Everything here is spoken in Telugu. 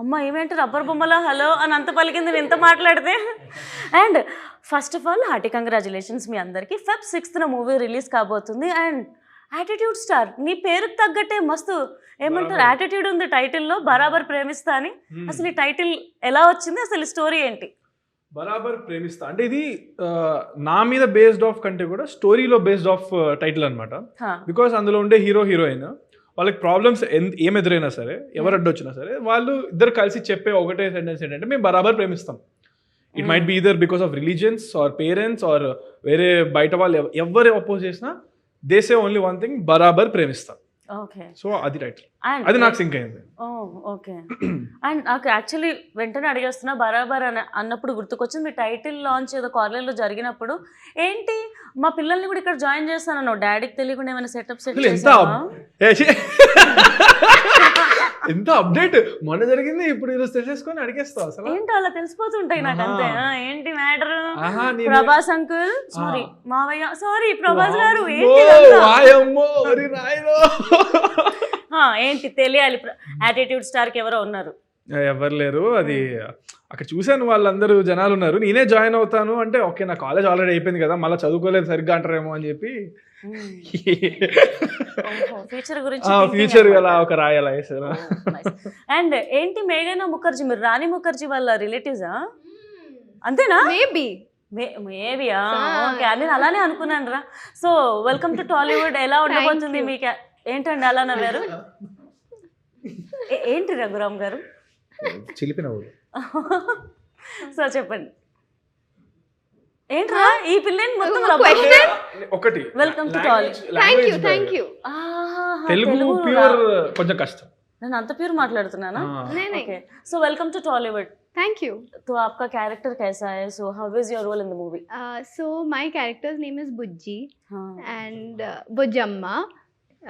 అమ్మ ఏమేంటి రబ్బర్ బొమ్మలో? హలో అని అంత పలికింది నేను ఇంత మాట్లాడితే? And first of all hearty congratulations మీ అందరికీ. ఫెబ్ సిక్స్త్న మూవీ రిలీజ్ కాబోతుంది. అండ్ యాటిట్యూడ్ స్టార్ నీ పేరుకు తగ్గట్టే మస్తు ఏమంటారు. యాటిట్యూడ్ ఉంది టైటిల్లో బరాబర్ ప్రేమిస్తా అని. అసలు ఈ టైటిల్ ఎలా వచ్చింది? అసలు స్టోరీ ఏంటి? బరాబర్ ప్రేమిస్తా. అంటే ఇది నా మీద బేస్డ్ ఆఫ్ కంటే కూడా స్టోరీలో బేస్డ్ ఆఫ్ టైటిల్ అనమాట. బికాస్ అందులో ఉండే హీరో హీరోయిన్. వాళ్ళకి ప్రాబ్లమ్స్ ఏం ఎదురైనా సరే ఎవరు అడ్డొచ్చినా సరే వాళ్ళు ఇద్దరు కలిసి చెప్పే ఒకటే సెంటెన్స్ ఏంటంటే మేము బరాబర్ ప్రేమిస్తాం. It might be either because of religions or parents or వేరే బయట వాళ్ళు ఎవ- ఎవరు అపోజ్ చేసినా దేసే ఓన్లీ వన్ థింగ్ బరాబర్ ప్రేమిస్తాం. ఓకే సో అది అండ్ అది నాకు సింక్ అయింది. ఓకే అండ్ నాకు యాక్చువల్లీ వెంటనే అడిగేస్తున్నా బరాబర్ అని అన్నప్పుడు గుర్తుకొచ్చింది మీ టైటిల్ లాంచ్ ఏదో కార్నర్లో జరిగినప్పుడు ఏంటి? మా పిల్లల్ని కూడా ఇక్కడ జాయిన్ చేస్తాను డాడీకి తెలియకుండా ఏమైనా సెటప్ సెట్ ఎంత అప్డేట్ మొన్న జరిగింది ఇప్పుడు ఈరోజు తెలిసేసుకొని అడిగేస్తావు అసలు? ఏంటి అలా తెలిసిపోతుంటాయి నాకు అంతే. ఏంటి మ్యాటర్ ప్రభాస్ అంకుల్ సారీ. మావయ్య. సారీ ప్రభాస్ గారు ఏంటి తెలియాలి. యాటిట్యూడ్ స్టార్కి ఎవరో ఉన్నారు. ఎవరు లేరు. అది అక్కడ చూశాను వాళ్ళందరూ జనాలు ఉన్నారు. నేనే జాయిన్ అవుతాను అంటే ఓకే నా కాలేజ్ ఆల్రెడీ అయిపోయింది కదా మళ్ళీ చదువుకోలేదు సరిగ్గా అంటారేమో అని చెప్పి ఫ్యూచర్ గురించి ఫ్యూచర్ అలా ఒక రాయాలా వేసారు అండ్ ఏంటి మేఘనా ముఖర్జీ? మీరు రాణి ముఖర్జీ వాళ్ళ రిలేటివ్సా అంతేనా? మేబీ మేబియా. ఓకే నేను అలానే అనుకున్నాను రా. సో వెల్కమ్ టు టాలీవుడ్ ఎలా ఉండబోతుంది. మీకు ఏంటండి అలా నవ్వారు ఏంటి రఘురామ్ గారు? చిలిపిన సో చెప్పండి ఏంట్రా ఈ పిల్లని మొత్తం ఒక రబ్బర్ question? ఒకటి Welcome to Tolly. Thank you thank you ఆహాహా, తెలుగు తెలుగు ప్యూర్ రా- కొంచెం కష్టం నేను అంత ప్యూర్ మాట్లాడుతున్నానా ఆ. नहीं नहीं okay so welcome to Tollywood thank you तो आपका कैरेक्टर कैसा है so how is your role in the movie Uh, so my character's name is Bujji हाँ and uh, Bujamma